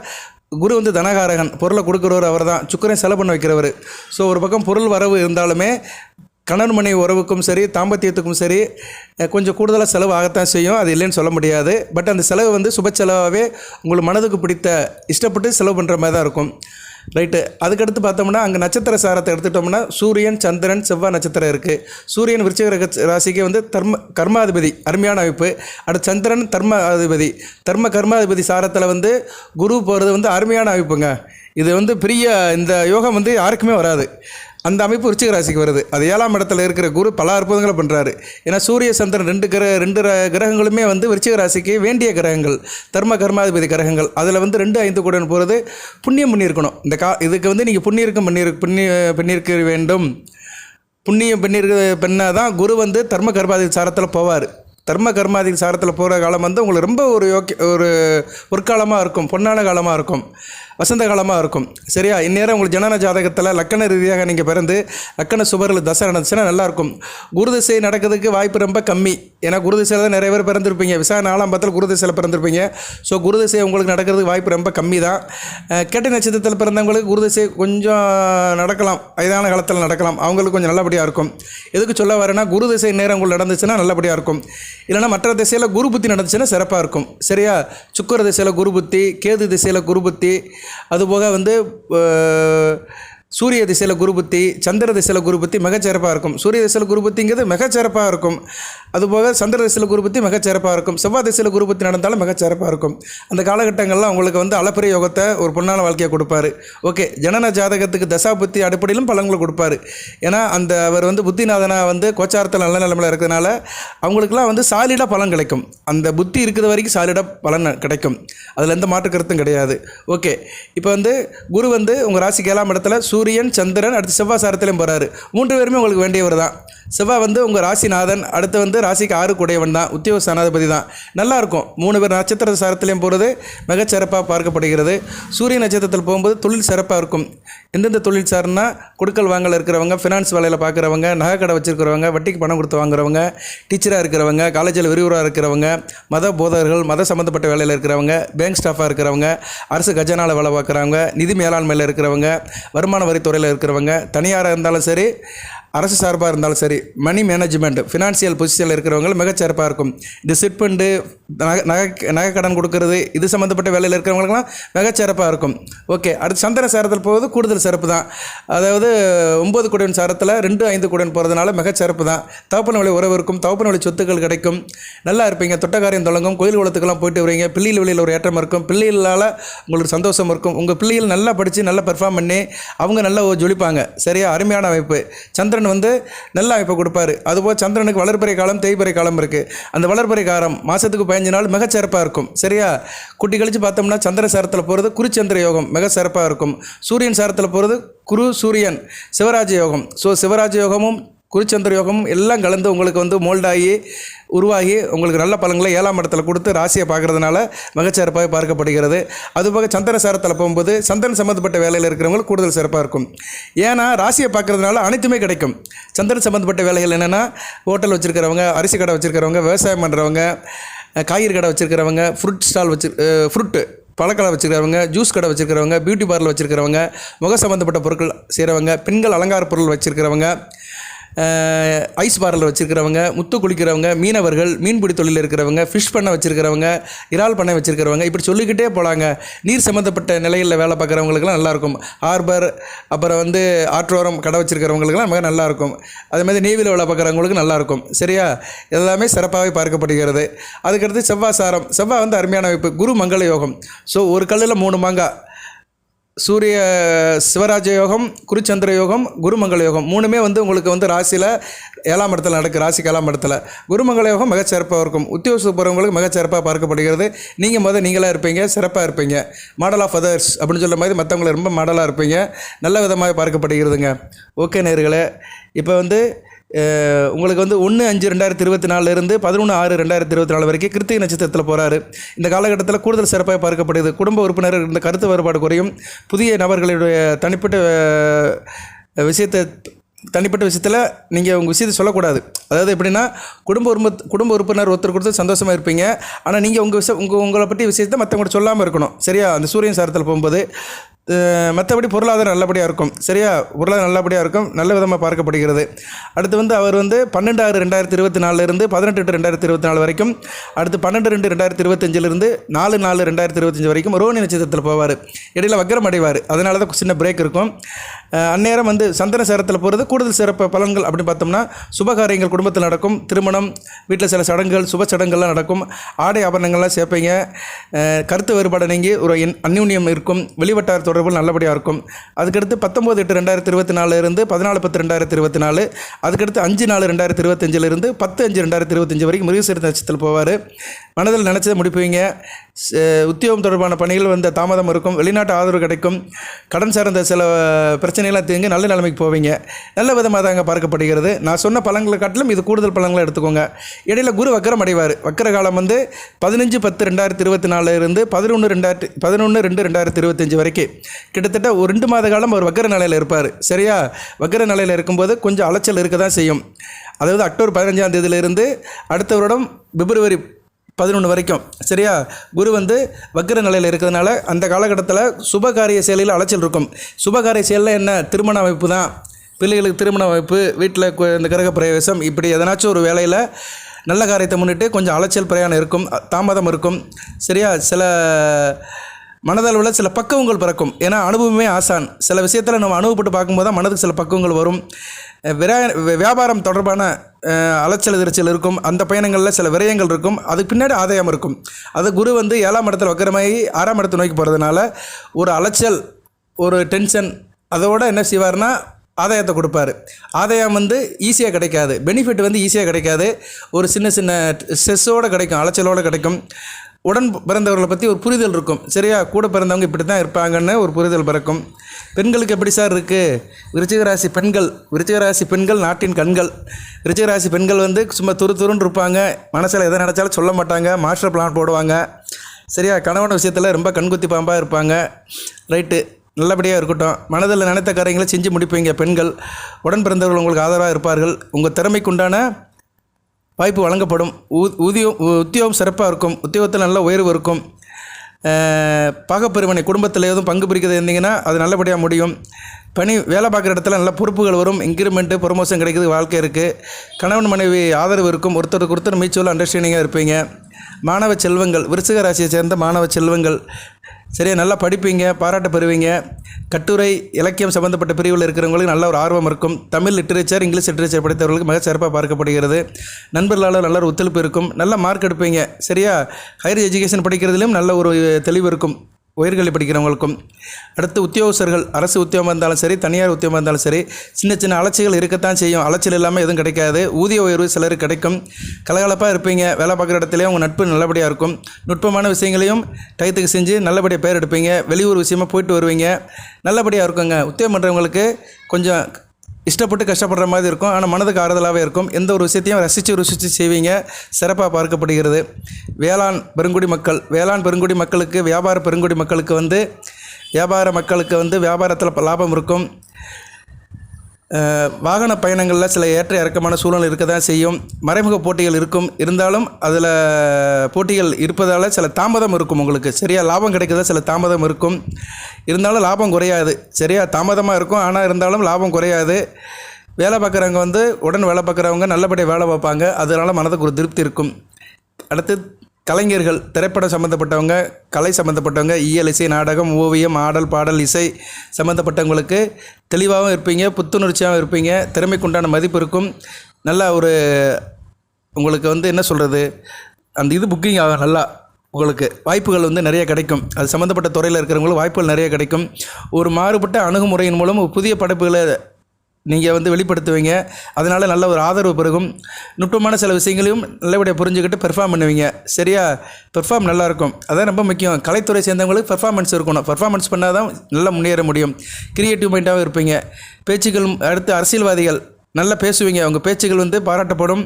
குரு வந்து தனகாரகன். பொருளை கொடுக்குறவர் அவர் தான் சுக்கரன் செலவு பண்ண வைக்கிறவர். ஸோ ஒரு பக்கம் பொருள் வரவு இருந்தாலுமே கணவன் மனைவி உறவுக்கும் சரி தாம்பத்தியத்துக்கும் சரி கொஞ்சம் கூடுதலாக செலவு ஆகத்தான் செய்யும். அது இல்லைன்னு சொல்ல முடியாது. பட் அந்த செலவு வந்து சுப செலவாகவே உங்களுக்கு மனதுக்கு பிடித்த இஷ்டப்பட்டு செலவு பண்ணுற மாதிரி தான் இருக்கும். ரைட்டு அதுக்கடுத்து பார்த்தோம்னா அங்கே நட்சத்திர சாரத்தை எடுத்துட்டோம்னா சூரியன் சந்திரன் செவ்வாய் நட்சத்திரம் இருக்குது சூரியன் விருச்சிக ராசிக்கு வந்து தர்ம கர்மாதிபதி அருமையான அமைப்பு. அடுத்து சந்திரன் தர்ம அதிபதி தர்ம கர்மாதிபதி சாரத்தில் வந்து குரு போகிறது வந்து அருமையான அமைப்புங்க. இது வந்து பெரிய இந்த யோகம் வந்து யாருக்குமே வராது. அந்த அமைப்பு விருச்சிக ராசிக்கு வருது. அது ஏழாம் இடத்துல இருக்கிற குரு பல அற்புதங்களை பண்ணுறாரு ஏன்னா சூரிய சந்திரன் ரெண்டு கிரக ரெண்டு கிரகங்களுமே வந்து விருச்சிக ராசிக்கு வேண்டிய கிரகங்கள். தர்ம கர்மாதிபதி கிரகங்கள். அதில் வந்து ரெண்டு ஐந்து கூடன் போகிறது புண்ணியம் பண்ணியிருக்கணும். இந்த கா இதுக்கு வந்து நீங்கள் புண்ணியிருக்கும் பண்ணியிரு புண்ணிய பண்ணியிருக்க வேண்டும். புண்ணியம் பண்ணியிருக்க பெண்ணாக தான் குரு வந்து தர்ம கர்மாதிபதி சாரத்தில் போவார். தர்ம கர்மாதி சாரத்தில் போகிற காலம் வந்து உங்களுக்கு ரொம்ப ஒரு யோக்கிய ஒரு பொற்காலமாக இருக்கும். பொன்னான காலமாக இருக்கும். வசந்த காலமாக இருக்கும் சரியா? இந்நேரம் உங்களுக்கு ஜனன ஜாதகத்தில் லக்கண ரீதியாக நீங்கள் பிறந்து லக்கண சுபரில் தசை நடந்துச்சுன்னா நல்லாயிருக்கும். குரு திசை நடக்கிறதுக்கு வாய்ப்பு ரொம்ப கம்மி. ஏன்னா குரு திசையில் தான் நிறைய பேர் பிறந்திருப்பீங்க. விசா நாலாம் பத்தில் குரு திசையில் பிறந்திருப்பீங்க. ஸோ குரு திசை உங்களுக்கு நடக்கிறதுக்கு வாய்ப்பு ரொம்ப கம்மி தான். அஹ், கேட்ட நட்சத்திரத்தில் பிறந்தவங்களுக்கு குரு திசை கொஞ்சம் நடக்கலாம். வயதான காலத்தில் நடக்கலாம். அவங்களுக்கு கொஞ்சம் நல்லபடியாக இருக்கும். எதுக்கு சொல்ல வரேன்னா குரு திசை நேரம் உங்களுக்கு நடந்துச்சுன்னா நல்லபடியாக இருக்கும். இல்லைன்னா மற்ற திசையில் குரு புத்தி நடந்துச்சுன்னா சிறப்பாக இருக்கும். சரியா? சுக்கர திசையில் குரு புத்தி கேது திசையில் குரு புத்தி அதுபோக வந்து சூரிய திசையில் குரு புத்தி சந்திர திசையில் குரு புத்தி மிகச்சிறப்பாக இருக்கும். சூரிய திசையில் குரு புத்திங்கிறது மிகச்சிறப்பாக இருக்கும். அதுபோக சந்திர திசையில் குரு புத்தி மிகச்சிறப்பாக இருக்கும். செவ்வாய் திசையில் குரு புத்தி நடந்தாலும் மிகச்சிறப்பாக இருக்கும். அந்த காலகட்டங்கள்லாம் உங்களுக்கு வந்து அளப்பரிய யோகத்தை ஒரு பொன்னான வாழ்க்கையை கொடுப்பாரு. ஓகே ஜனன ஜாதகத்துக்கு தசா புத்தி அடிப்படையிலும் பலன்களை கொடுப்பாரு. ஏன்னா அந்த அவர் வந்து புத்திநாதனாக வந்து கோச்சாரத்தில் நல்ல நிலைமையில் இருக்கிறதுனால அவங்களுக்குலாம் வந்து சாலிடாக பலன் கிடைக்கும். அந்த புத்தி இருக்கிற வரைக்கும் சாலிடாக பலன் கிடைக்கும். அதில் எந்த மாற்று கருத்தும் கிடையாது. ஓகே இப்போ வந்து குரு வந்து உங்கள் ராசிக்கு ஏழாம் இடத்துல சூரியன் சந்திரன் அடுத்து செவ்வாய் சாரத்திலையும் போகிறாரு மூன்று பேருமே உங்களுக்கு வேண்டியவர் தான் செவ்வாய் வந்து உங்கள் ராசிநாதன் அடுத்து வந்து ராசிக்கு ஆறு கூடையவன் தான் உத்தியோக சனாதிபதி தான். நல்லாயிருக்கும். மூணு பேர் நட்சத்திர சாரத்திலையும் போகிறது மிகச்சிறப்பாக பார்க்கப்படுகிறது. சூரிய நட்சத்திரத்தில் போகும்போது தொழில் சிறப்பாக இருக்கும். எந்தெந்த தொழில் சார்னா கொடுக்கல் வாங்கல் இருக்கிறவங்க ஃபினான்ஸ் வேலையில் பார்க்குறவங்க நகைக்கடை வச்சுருக்கிறவங்க வட்டிக்கு பணம் கொடுத்து வாங்குறவங்க டீச்சராக இருக்கிறவங்க காலேஜில் விரிவுராக இருக்கிறவங்க மத போதகர்கள் மத சம்மந்தப்பட்ட வேலையில் இருக்கிறவங்க பேங்க் ஸ்டாஃபாக இருக்கிறவங்க அரசு கஜனாவில் வேலை பார்க்குறவங்க நிதி மேலாண்மையில் இருக்கிறவங்க வருமான வரித்துறையில் இருக்கிறவங்க தனியாராக இருந்தாலும் சரி அரசு சார்பாக இருந்தாலும் சரி மணி மேனேஜ்மெண்ட் ஃபினான்சியல் பொசிஷனில் இருக்கிறவங்க மிகச்சிறப்பாக இருக்கும். இந்த சிட் ஃபண்டு நகை நகை நகை கடன் கொடுக்கறது இது சம்மந்தப்பட்ட வேலையில் இருக்கிறவங்களுக்குலாம் மிகச்சிறப்பாக இருக்கும். ஓகே அடுத்து சந்திர சாரத்தில் போவது கூடுதல் சிறப்பு தான். அதாவது ஒம்பது குடன் சாரத்தில் ரெண்டு ஐந்து குடன் போகிறதுனால மிகச்சிறப்பு தான். தவப்பன வழி உறவு இருக்கும் தவப்பன வழி சொத்துக்கள் கிடைக்கும். நல்லா இருப்பீங்க தொட்டக்காரியம் தொடங்கும் கோயில் குளத்துக்கெல்லாம் போயிட்டு வருவீங்க பிள்ளைகள் வெளியில் ஒரு ஏற்றம் இருக்கும். பிள்ளைகளால் உங்களுக்கு சந்தோஷம் இருக்கும். உங்கள் பிள்ளைகள் நல்லா படித்து நல்லா பெர்ஃபார்ம் பண்ணி அவங்க நல்லா ஜொலிப்பாங்க. சரியா? அருமையான அமைப்பு. சந்திரன் வந்து நல்ல அமைப்பை கொடுப்பாரு. அதுபோல் சந்திரனுக்கு வளர்பிறை காலம் தேய்பறை காலம் இருக்குது அந்த வளர்பிறை காலம் மாதத்துக்கு பதினஞ்சு நாள் மிக சிறப்பாக இருக்கும். சரியா? குட்டி கழிச்சு பார்த்தோம்னா சந்திர சாரத்தில் போகிறது குருச்சந்திர யோகம் மிக சிறப்பாக இருக்கும். சூரியன் சாரத்தில் போகிறது குரு சூரியன் சிவராஜ யோகம். ஸோ சிவராஜ யோகமும் குருச்சந்திர யோகமும் எல்லாம் கலந்து உங்களுக்கு வந்து மோல்டாகி உருவாகி உங்களுக்கு நல்ல பலன்களை ஏழாம் இடத்துல கொடுத்து ராசியை பார்க்கறதுனால மிகச்சிறப்பாக பார்க்கப்படுகிறது. அதுபோக சந்திர சாரத்தில் போகும்போது சந்திரன் சம்மந்தப்பட்ட வேலையில் இருக்கிறவங்களுக்கு கூடுதல் சிறப்பாக இருக்கும். ஏன்னா ராசியை பார்க்கறதுனால அனைத்துமே கிடைக்கும். சந்திரன் சம்மந்தப்பட்ட வேலைகள் என்னென்னா ஹோட்டல் வச்சுருக்கிறவங்க அரிசி கடை வச்சுருக்கிறவங்க விவசாயம் பண்ணுறவங்க காய்கறி கடை வச்சுருக்கிறவங்க ஃப்ரூட் ஸ்டால் வச்சு ஃப்ரூட்டு பழக்கடை வச்சுருக்கிறவங்க ஜூஸ் கடை வச்சுருக்கிறவங்க பியூட்டி பார்லர் வச்சுருக்கிறவங்க முக சம்மந்தப்பட்ட பொருட்கள் செய்கிறவங்க பெண்கள் அலங்கார பொருள் வச்சுருக்கிறவங்க ஐஸ் பார்லர் வச்சுருக்கிறவங்க முத்து குளிக்கிறவங்க மீனவர்கள் மீன்பிடி தொழில் இருக்கிறவங்க ஃபிஷ் பண்ணை வச்சுருக்கிறவங்க இறால் பண்ணை வச்சுருக்கிறவங்க இப்படி சொல்லிக்கிட்டே போகலாங்க நீர் சம்மந்தப்பட்ட நிலையில் வேலை பார்க்குறவங்களுக்குலாம் நல்லாயிருக்கும். ஹார்பர் அப்புறம் வந்து ஆற்றோரம் கடை வச்சுருக்கிறவங்களுக்குலாம் மிக நல்லாயிருக்கும். அதேமாதிரி நேவியில் வேலை பார்க்குறவங்களுக்கு நல்லாயிருக்கும். சரியா? எல்லாமே சிறப்பாகவே பார்க்கப்படுகிறது. அதுக்கடுத்து செவ்வாய் சாரம். செவ்வாய் வந்து அருமையான வைப்பு குரு மங்கள யோகம். ஸோ ஒரு கல்லில் மூணு மாங்காய் சூரிய சிவராஜ யோகம் குருச்சந்திர யோகம் குருமங்கள யோகம் மூணுமே வந்து உங்களுக்கு வந்து ராசியில் ஏழாம் இடத்துல நடக்கு ராசிக்கு ஏழாம் இடத்துல. குருமங்கள யோகம் மிகச்சிறப்பாக இருக்கும். உத்தியோக போகிறவங்களுக்கு மிகச்சிறப்பாக பார்க்கப்படுகிறது. நீங்கள் முதல் நீங்களாக இருப்பீங்க சிறப்பாக இருப்பீங்க. மாடல் ஆஃப் அதர்ஸ் அப்படின்னு சொல்ல மாதிரி மற்றவங்கள ரொம்ப மாடலாக இருப்பீங்க. நல்ல விதமாக பார்க்கப்படுகிறதுங்க. ஓகே நேர்களே இப்போ வந்து உங்களுக்கு வந்து ஒன்று அஞ்சு ரெண்டாயிரத்தி இருபத்தி நாலுலேருந்து பதினொன்று ஆறு ரெண்டாயிரத்தி இருபத்தி நாலு வரைக்கும் கிருத்திகை நட்சத்திரத்தில் போகிறாரு இந்த காலகட்டத்தில் கூடுதல் சிறப்பாக பார்க்கப்படுது. குடும்ப உறுப்பினர் இந்த கருத்து வேறுபாடு குறையும். புதிய நபர்களுடைய தனிப்பட்ட விஷயத்தை தனிப்பட்ட விஷயத்தில் நீங்கள் உங்கள் விஷயத்தை சொல்லக்கூடாது. அதாவது எப்படின்னா குடும்ப உறுப்பு குடும்ப உறுப்பினர் ஒருத்தர் கொடுத்து சந்தோஷமாக இருப்பீங்க. ஆனால் நீங்கள் உங்கள் விஷயம் உங்கள் உங்களை பற்றி விஷயத்தை மற்றவங்கள்ட்ட சொல்லாமல் இருக்கணும். சரியா? அந்த சூரியன் சாரத்தில் போகும்போது மற்றபடி பொருளாதாரம் நல்லபடியாக இருக்கும். சரியா? பொருளாதாரம் நல்லபடியாக இருக்கும். நல்ல விதமாக பார்க்கப்படுகிறது. அடுத்து வந்து அவர் வந்து பன்னெண்டு ஆறு ரெண்டாயிரத்தி இருபத்தி நாலுலேருந்து பதினெட்டு எட்டு ரெண்டாயிரத்தி இருபத்தி நாலு வரைக்கும் அடுத்து பன்னெண்டு ரெண்டு ரெண்டாயிரத்தி இருபத்தஞ்சிலிருந்து நாலு நாலு ரெண்டாயிரத்தி இருபத்தஞ்சி வரைக்கும் ரோனி நட்சத்திரத்தில் போவார். இடையில வக்கரம் அடைவார். அதனால தான் சின்ன பிரேக் இருக்கும். அந்நேரம் வந்து சந்தன சேரத்தில் போகிறது கூடுதல் சிறப்பு பலன்கள் அப்படின்னு பார்த்தோம்னா சுபகாரியங்கள் குடும்பத்தில் நடக்கும் திருமணம் வீட்டில் சில சடங்குகள் சுப சடங்குகள்லாம் நடக்கும் ஆடை ஆபரணங்கள்லாம் சேர்ப்பீங்க. கருத்து வேறுபாடு நீங்கி ஒரு அந்யூன்யம் இருக்கும் வெளிவட்டார தொடர்புகள் நல்லபடியாக இருக்கும். அதுக்கடுத்து பத்தொம்போது எட்டு ரெண்டாயிரத்தி இருபத்தி நாலுலேருந்து பதினாலு பத்து ரெண்டாயிரத்தி இருபத்தி நாலு அதுக்கடுத்து அஞ்சு நாலு ரெண்டாயிரத்தி இருபத்தஞ்சிலிருந்து பத்து அஞ்சு ரெண்டாயிரத்தி இருபத்தஞ்சி வரைக்கும் மிருகசீர நட்சத்திரத்தில் போவார். மனதில் நினச்சதை முடிப்பீங்க. ச- உத்தியோகம் தொடர்பான பணிகள் வந்து தாமதம் இருக்கும் வெளிநாட்டு ஆதரவு கிடைக்கும். கடன் சார்ந்த சில பிரச்சனை பிரச்சனையெல்லாம் தீர்ந்து நல்ல நிலைமைக்கு போவீங்க. நல்ல விதமாக தாங்க பார்க்கப்படுகிறது. நான் சொன்ன பழங்களை காட்டிலும் இது கூடுதல் பழங்களை எடுத்துக்கோங்க. இடையில் குரு வக்கரம் அடைவார். வக்கர காலம் வந்து பதினஞ்சு பத்து ரெண்டாயிரத்தி இருபத்தி நாலுலேருந்து பதினொன்று ரெண்டாயிரத்தி பதினொன்று ரெண்டு ரெண்டாயிரத்தி இருபத்தஞ்சி வரைக்கும். கிட்டத்தட்ட ஒரு ரெண்டு மாத காலம் அவர் வக்கர நிலையில் இருப்பார். சரியா? வக்கர நிலையில் இருக்கும்போது கொஞ்சம் அலைச்சல் இருக்க தான் செய்யும். அதாவது அக்டோபர் பதினஞ்சாம் தேதியிலிருந்து அடுத்த வருடம் பிப்ரவரி பதினொன்று வரைக்கும். சரியா? குரு வந்து வக்கர நிலையில் இருக்கிறதுனால அந்த காலகட்டத்தில் சுபகாரிய செயலில் அலைச்சல் இருக்கும். சுபகாரிய செயலில் என்ன? திருமண அமைப்பு தான். பிள்ளைகளுக்கு திருமண அமைப்பு வீட்டில் கு- இந்த கிரக பிரவேசம் இப்படி எதனாச்சும் ஒரு வேலையில் நல்ல காரியத்தை முன்னிட்டு கொஞ்சம் அலைச்சல் பிரயாணம் இருக்கும் தாமதம் இருக்கும். சரியா? சில மனதளவில் சில பக்குவங்கள் பிறக்கும். ஏன்னா அனுபவமே ஆசான். சில விஷயத்தில் நம்ம அனுபவப்பட்டு பார்க்கும்போது தான் மனதுக்கு சில பக்குவங்கள் வரும். வியாபாரம் தொடர்பான அலைச்சல் எதிர்ச்சல் இருக்கும். அந்த பயணங்களில் சில விரயங்கள் இருக்கும். அதுக்கு பின்னாடி ஆதாயம் இருக்கும். அது குரு வந்து ஏழாம் இடத்துல வக்கரமாகி ஆறாம் இடத்தை நோக்கி போகிறதுனால ஒரு அலைச்சல் ஒரு டென்ஷன் அதோட என்ன செய்வார்னா ஆதாயத்தை கொடுப்பாரு. ஆதாயம் வந்து ஈஸியாக கிடைக்காது. பெனிஃபிட் வந்து ஈஸியாக கிடைக்காது. ஒரு சின்ன சின்ன ஸ்ட்ரெஸ்ஸோடு கிடைக்கும் அலைச்சலோடு கிடைக்கும். உடன் பிறந்தவர்களை பற்றி ஒரு புரிதல் இருக்கும். சரியா? கூட பிறந்தவங்க இப்படி தான் இருப்பாங்கன்னு ஒரு புரிதல் பிறக்கும். பெண்களுக்கு எப்படி சார் இருக்குது விருச்சிகராசி பெண்கள் விருச்சிகராசி பெண்கள் நாட்டின் கண்கள். விருச்சிகராசி பெண்கள் வந்து சும்மா துரு துருன்னு இருப்பாங்க. மனசில் எதை நினச்சாலும் சொல்ல மாட்டாங்க. மாஸ்டர் பிளான் போடுவாங்க. சரியா? கணவன் விஷயத்தில் ரொம்ப கண்குத்தி பாம்பாக இருப்பாங்க. ரைட்டு நல்லபடியாக இருக்கட்டும். மனதில் நினைத்த காரியங்களை செஞ்சு முடிப்பீங்க பெண்கள். உடன் பிறந்தவர்கள் உங்களுக்கு ஆதரவாக இருப்பார்கள். உங்கள் திறமைக்குண்டான வாய்ப்பு வழங்கப்படும். ஊ- ஊதியம் உத்தியோகம் சிறப்பாக இருக்கும். உத்தியோகத்தில் நல்ல உயர்வு இருக்கும். அஹ், குடும்பத்தில் எதுவும் பங்கு பிரிக்கிறது இருந்தீங்கன்னா அது நல்லபடியாக முடியும். பணி வேலை பார்க்குற இடத்துல நல்ல பொறுப்புகள் வரும். இன்க்ரிமெண்ட்டு ப்ரொமோஷன் கிடைக்கிறது வாழ்க்கை இருக்குது கணவன் மனைவி ஆதரவு இருக்கும். ஒருத்தருக்கு ஒருத்தர் மீச்சுவல் அண்டர்ஸ்டாண்டிங்காக இருப்பீங்க. மாணவ செல்வங்கள் விருச்சிக ராசியை சேர்ந்த மாணவ செல்வங்கள் சரியா நல்லா படிப்பீங்க பாராட்ட பெறுவீங்க கட்டுரை இலக்கியம் சம்மந்தப்பட்ட பிரிவில் இருக்கிறவங்களுக்கு நல்ல ஒரு ஆர்வம் இருக்கும். தமிழ் லிட்டரேச்சர் இங்கிலீஷ் லிட்டரேச்சர் படித்தவர்களுக்கு மிக சிறப்பாக பார்க்கப்படுகிறது. நண்பர்களால் நல்ல ஒரு ஒத்துழைப்பு இருக்கும். நல்ல மார்க் எடுப்பீங்க. சரியா ஹையர் எஜுகேஷன் படிக்கிறதுலையும் நல்ல ஒரு தெளிவு இருக்கும். உயர்கல்வி படிக்கிறவங்களுக்கும் அடுத்து உத்தியோகஸ்தர்கள் அரசு உத்தியோகம் இருந்தாலும் சரி தனியார் உத்தியோகம் இருந்தாலும் சரி சின்ன சின்ன அலைச்சல்கள் இருக்கத்தான் செய்யும். அலைச்சல் இல்லாமல் எதுவும் கிடைக்காது. ஊதிய உயர்வு சிலருக்கு கிடைக்கும். கலகலப்பாக இருப்பீங்க. வேலை பார்க்குற இடத்துலையும் உங்கள் நட்பு நல்லபடியாக இருக்கும். நுட்பமான விஷயங்களையும் டயத்துக்கு செஞ்சு நல்லபடியாக பேர் எடுப்பீங்க. வெளியூர் விஷயமாக போயிட்டு வருவீங்க. நல்லபடியாக இருக்குங்க. உத்தியோகம் பண்ணுறவங்களுக்கு கொஞ்சம் இஷ்டப்பட்டு கஷ்டப்படுற மாதிரி இருக்கும். ஆனால் மனதுக்கு ஆறுதலாகவே இருக்கும். எந்த ஒரு விஷயத்தையும் ரசித்து ருசித்து செய்வீங்க. சிறப்பாக பார்க்கப்படுகிறது. வேளாண் பெருங்குடி மக்கள் வேளாண் பெருங்குடி மக்களுக்கு வியாபார பெருங்குடி மக்களுக்கு வந்து வியாபார மக்களுக்கு வந்து வியாபாரத்தில் லாபம் இருக்கும். வாகன பயணங்களில் சில ஏற்ற இறக்கமான சூழ்நிலை இருக்க தான் செய்யும். மறைமுக போட்டிகள் இருக்கும். இருந்தாலும் அதில் போட்டிகள் இருப்பதால் சில தாமதம் இருக்கும் உங்களுக்கு. சரியாக லாபம் கிடைக்கிறதா சில தாமதம் இருக்கும். இருந்தாலும் லாபம் குறையாது. சரியாக தாமதமாக இருக்கும். ஆனால் இருந்தாலும் லாபம் குறையாது. வேலை பார்க்குறவங்க வந்து உடன் வேலை பார்க்குறவங்க நல்லபடியாக வேலை பார்ப்பாங்க. அதனால் மனதுக்கு ஒரு திருப்தி இருக்கும். அடுத்து கலைஞர்கள் திரைப்படம் சம்மந்தப்பட்டவங்க கலை சம்மந்தப்பட்டவங்க இயல் இசை நாடகம் ஓவியம் ஆடல் பாடல் இசை சம்மந்தப்பட்டவங்களுக்கு தெளிவாகவும் இருப்பீங்க புத்துணர்ச்சியாகவும் இருப்பீங்க திறமைக்குண்டான மதிப்பு இருக்கும். நல்ல ஒரு உங்களுக்கு வந்து என்ன சொல்கிறது அந்த இது புக்கிங் ஆகும் நல்லா. உங்களுக்கு வாய்ப்புகள் வந்து நிறைய கிடைக்கும். அது சம்மந்தப்பட்ட துறையில் இருக்கிறவங்களுக்கு வாய்ப்புகள் நிறைய கிடைக்கும். ஒரு மாறுபட்ட அணுகுமுறையின் மூலம் புதிய படைப்புகளை நீங்கள் வந்து வெளிப்படுத்துவீங்க. அதனால் நல்ல ஒரு ஆதரவு பெருகும். நுட்பமான சில விஷயங்களையும் நல்லபடியாக புரிஞ்சுக்கிட்டு பெர்ஃபார்ம் பண்ணுவீங்க. சரியா? பெர்ஃபார்ம் நல்லாயிருக்கும் அதான் ரொம்ப முக்கியம். கலைத்துறை சேர்ந்தவங்களுக்கு பெர்ஃபார்மன்ஸ் இருக்கணும். பெர்ஃபார்மன்ஸ் பண்ணால் தான் நல்லா முன்னேற முடியும். கிரியேட்டிவ் மைண்டாகவும் இருப்பீங்க. பேச்சுக்கள் அடுத்து அரசியல்வாதிகள் நல்லா பேசுவீங்க. அவங்க பேச்சுகள் வந்து பாராட்டப்படும்.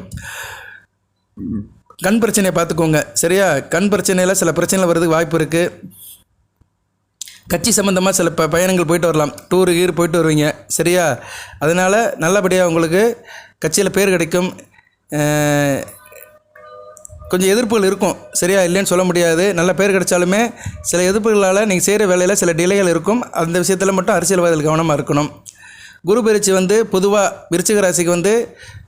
கண் பிரச்சனையை பார்த்துக்கோங்க. சரியா? கண் பிரச்சனையில் சில பிரச்சனைகள் வர்றதுக்கு வாய்ப்பு இருக்குது கட்சி சம்மந்தமாக சில ப பயணங்கள் போயிட்டு வரலாம். டூரு கீர் போயிட்டு வருவீங்க. சரியா? அதனால் நல்லபடியாக உங்களுக்கு கட்சியில் பேர் கிடைக்கும். கொஞ்சம் எதிர்ப்புகள் இருக்கும். சரியா? இல்லைன்னு சொல்ல முடியாது. நல்ல பேர் கிடைச்சாலுமே சில எதிர்ப்புகளால் நீங்கள் செய்கிற வேலையில் சில டிலேகள் இருக்கும். அந்த விஷயத்தில் மட்டும் அரசியல்வாதிகள் கவனமாக இருக்கணும். குரு பயிற்சி வந்து பொதுவாக விருச்சிக ராசிக்கு வந்து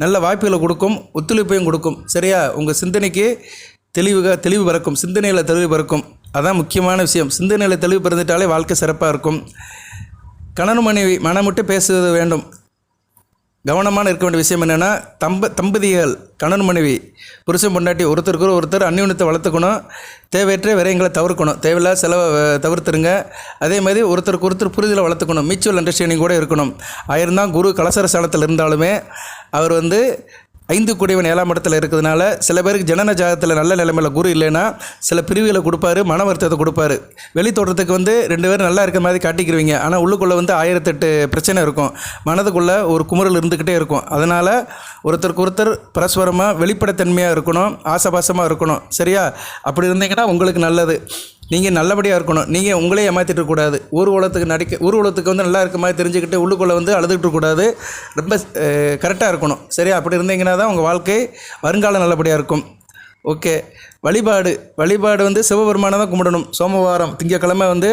நல்ல வாய்ப்புகளை கொடுக்கும் ஒத்துழைப்பையும் கொடுக்கும். சரியா? உங்கள் சிந்தனைக்கு தெளிவுக தெளிவு பிறக்கும். சிந்தனையில் தெளிவு பிறக்கும். அதான் முக்கியமான விஷயம். சிந்தனையில் தெளிவு பிறந்துட்டாலே வாழ்க்கை சிறப்பாக இருக்கும். கணவன் மனைவி மனமுட்டு பேசுவது வேண்டும். கவனமான இருக்க வேண்டிய விஷயம் என்னென்னா தம்ப தம்பதிகள் கணவன் மனைவி புருஷன் பொண்டாட்டி ஒருத்தருக்கு ஒருத்தர் அந்யுனத்தை வளர்த்துக்கணும். தேவையற்ற விரயங்களை தவிர்க்கணும். தேவையில்லாத செலவை தவிர்த்துருங்க. அதே மாதிரி ஒருத்தருக்கு ஒருத்தர் புரிதலை வளர்த்துக்கணும். மியூச்சுவல் அண்டர்ஸ்டாண்டிங் கூட இருக்கணும். ஆயிருந்தான் குரு கலசர ஸ்தானத்தில் இருந்தாலுமே அவர் வந்து ஐந்து குடைவன் ஏழாம் இடத்துல இருக்கிறதுனால சில பேருக்கு ஜனன ஜாதகத்தில் நல்ல நிலைமையில் குரு இல்லைன்னா சில பிரிவுகளை கொடுப்பாரு மன வருத்தத்தை கொடுப்பாரு. வெளி தோட்டத்துக்கு வந்து ரெண்டு பேரும் நல்லா இருக்கிற மாதிரி காட்டிக்கிருவீங்க. ஆனால் உள்ளுக்குள்ளே வந்து ஆயிரத்தெட்டு பிரச்சனை இருக்கும். மனதுக்குள்ளே ஒரு குமுறல் இருந்துக்கிட்டே இருக்கும். அதனால் ஒருத்தருக்கு ஒருத்தர் பரஸ்பரமாக வெளிப்படைத்தன்மையாக இருக்கணும் ஆசபாசமாக இருக்கணும். சரியா? அப்படி இருந்தீங்கன்னா உங்களுக்கு நல்லது. நீங்கள் நல்லபடியாக இருக்கணும். நீங்கள் உங்களே ஏமாற்றிட்டு இருக்கக்கூடாது ஊர் உலகத்துக்கு நடிக்க ஊர் உலகத்துக்கு வந்து நல்லா இருக்க மாதிரி தெரிஞ்சுக்கிட்டு உள்ளுக்குள்ளே வந்து அழுதுகிட்டு ரொம்ப கரெக்டாக இருக்கணும். சரி அப்படி இருந்தீங்கன்னா தான் உங்கள் வாழ்க்கை வருங்காலம் நல்லபடியாக இருக்கும். ஓகே. வழிபாடு. வழிபாடு வந்து சிவபெருமானை தான் கும்பிடணும். சோமவாரம் திங்கக்கிழமை வந்து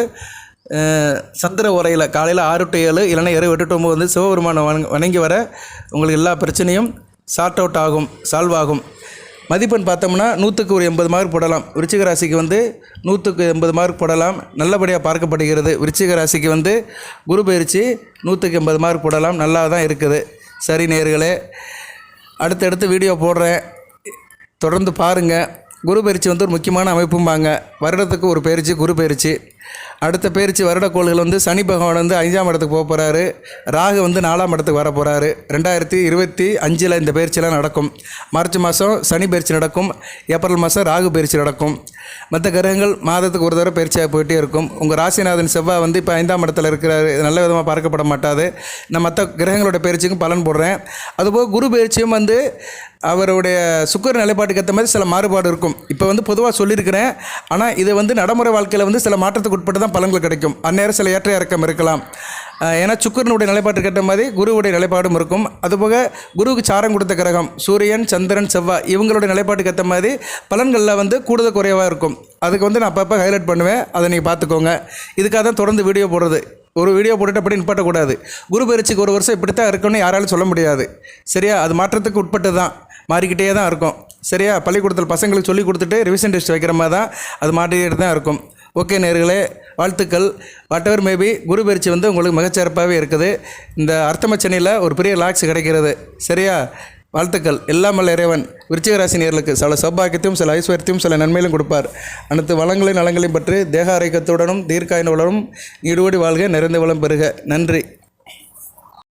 சந்திர உரையில் காலையில் ஆறு டு ஏழு இல்லைன்னா இரவு எட்டு to ஒம்பது வந்து சிவபெருமானை வணங்கி வர உங்களுக்கு எல்லா பிரச்சனையும் சார்ட் அவுட் ஆகும் சால்வ் ஆகும். மதிப்பெண் பார்த்தோம்னா நூற்றுக்கு ஒரு எண்பது மார்க் போடலாம். விருச்சிக ராசிக்கு வந்து நூற்றுக்கு எண்பது மார்க் போடலாம். நல்லபடியாக பார்க்கப்படுகிறது. விருச்சிக ராசிக்கு வந்து குரு பயிற்சி நூற்றுக்கு எண்பது மார்க் போடலாம். நல்லா தான் இருக்குது. சரி நேர்களே அடுத்தடுத்து வீடியோ போடுறேன். தொடர்ந்து பாருங்கள் குரு பயிற்சி வந்து ஒரு முக்கியமான அமைப்பும்பாங்க. வருடத்துக்கு ஒரு பயிற்சி குரு பயிற்சி. அடுத்த பயிற்சி வருடக்கோள்கள் வந்து சனி பகவான் வந்து அஞ்சாம் இடத்துக்கு போக போகிறாரு ராகு வந்து நாலாம் இடத்துக்கு வர போகிறாரு ரெண்டாயிரத்தி இருபத்தி அஞ்சில் இந்த பயிற்சியெல்லாம் நடக்கும். மார்ச் மாதம் சனி பயிற்சி நடக்கும். ஏப்ரல் மாதம் ராகு பயிற்சி நடக்கும். மற்ற கிரகங்கள் மாதத்துக்கு ஒரு தடவை பயிற்சியாக போயிட்டே இருக்கும். உங்கள் ராசிநாதன் செவ்வாய் வந்து இப்போ ஐந்தாம் இடத்துல இருக்கிறாரு. நல்ல விதமாக பார்க்கப்பட மாட்டாது. நான் மற்ற கிரகங்களோட பயிற்சிக்கும் பலன் போடுறேன். அதுபோக குரு பயிற்சியும் வந்து அவருடைய சுக்கர நிலைப்பாட்டுக்கு ஏற்ற மாதிரி சில மாறுபாடு இருக்கும். இப்போ வந்து பொதுவாக சொல்லியிருக்கிறேன். ஆனால் இதை வந்து நடைமுறை வாழ்க்கையில் வந்து சில மாற்றத்துக்கு உட்பட்டு தான் பலன்கள் கிடைக்கும். அந்நேரம் சில ஏற்ற இறக்கம் இருக்கலாம். ஏன்னா சுக்கரனுடைய நிலைப்பாட்டுக்கு ஏற்ற மாதிரி குருவுடைய நிலைப்பாடும் இருக்கும். அதுபோக குருவுக்கு சாரம் கொடுத்த கிரகம் சூரியன் சந்திரன் செவ்வாய் இவங்களுடைய நிலைப்பாட்டுக்கு ஏற்ற மாதிரி பலன்களில் வந்து கூடுதல் குறைவாக இருக்கும். அதுக்கு வந்து நான் அப்பப்போ ஹைலைட் பண்ணுவேன். அதை நீங்கள் பார்த்துக்கோங்க இதுக்காக தான் தொடர்ந்து வீடியோ போடுறது. ஒரு வீடியோ போட்டுட்டு அப்படி நிப்பாட்டக்கூடாது குரு பயிற்சிக்கு ஒரு வருஷம் இப்படி தான் இருக்குன்னு யாராலும் சொல்ல முடியாது. சரியா? அது மாற்றத்துக்கு உட்பட்டு தான். மாறிக்கிட்டே தான் இருக்கும். சரியா? பள்ளிக்கூடத்தில் பசங்களுக்கு சொல்லி கொடுத்துட்டு ரிவிஷன் டெஸ்ட் வைக்கிற மாதிரி தான். அது மாட்டிக்கிட்டு தான் இருக்கும். ஓகே நேர்களே வாழ்த்துக்கள். வாட் எவர் மேபி குரு பயிற்சி வந்து உங்களுக்கு மிகச்சிறப்பாகவே இருக்குது. இந்த அர்த்தமச்சனையில் ஒரு பெரிய லாக்ஸ் கிடைக்கிறது. சரியா? வாழ்த்துக்கள். எல்லாம் வல்ல இறைவன். விருச்சிக ராசி நேர்களுக்கு சில சௌபாக்கியத்தையும் சில ஐஸ்வர்யத்தையும் சில நன்மையிலும் கொடுப்பார். அனைத்து வளங்களையும் நலங்களையும் பற்றி தேக ஆரோக்கியத்துடனும் தீர்க்காயினுடனும் ஈடுபடி வாழ்க நிறைந்த வளம் பெறுக. நன்றி.